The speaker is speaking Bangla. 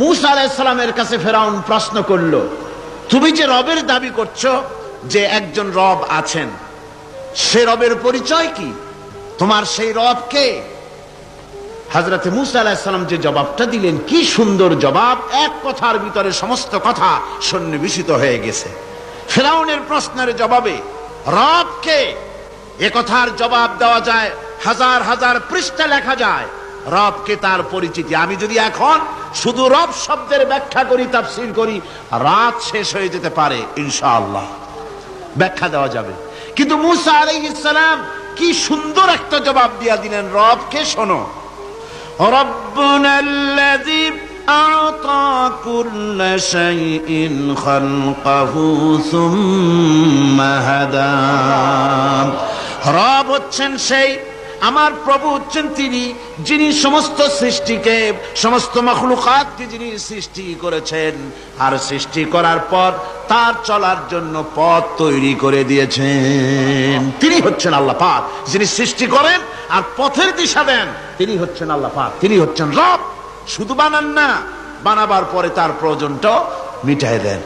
মুসা আলাইসালামের কাছে ফেরাউন প্রশ্ন করল, তুমি যে রবের দাবি করছ যে একজন রব আছেন, সে রবের পরিচয় কি? তোমার সেই রব কে? হাজরতে মুসা আলাহিসাল্লাম যে জবাবটা দিলেন, কি সুন্দর জবাব, এক কথার ভিতরে সমস্ত কথা সন্নিবেশিত হয়ে গেছে। ফেরাউনের প্রশ্নের জবাবে রবকে এ কথার জবাব দেওয়া যায়, হাজার হাজার পৃষ্ঠা লেখা যায় রবকে তার পরিচিতি। আমি যদি এখন শুধু রব শব্দের ব্যাখ্যা করি, তাফসির করি, রাত শেষ হয়ে যেতে পারে, ইনশাআল্লাহ। ব্যাখ্যা দেওয়া যাবে। কিন্তু মুসা আলাইহিসসালাম কি সুন্দর একটা জবাব দিয়া দিলেন, রবকে শোনো। রব্বুনাল্লাযী আতা কুল্লা শাইইন খালকাহু সুম্মা হাদা। রব হচ্ছেন সেই আমার প্রভু হচ্ছেন তিনি, যিনি সমস্ত সৃষ্টিকে, সমস্ত মখলুকাতকে যিনি সৃষ্টি করেছেন, আর সৃষ্টি করার পর তার চলার জন্য পথ তৈরি করে দিয়েছেন। তিনি হচ্ছেন আল্লাহ পাক, যিনি সৃষ্টি করেন আর পথের দিশা দেন, তিনি হচ্ছেন আল্লাহ পাক, তিনি হচ্ছেন রব। শুধু বানান না, বানাবার পরে তার প্রয়োজনটাও মিটাই দেন।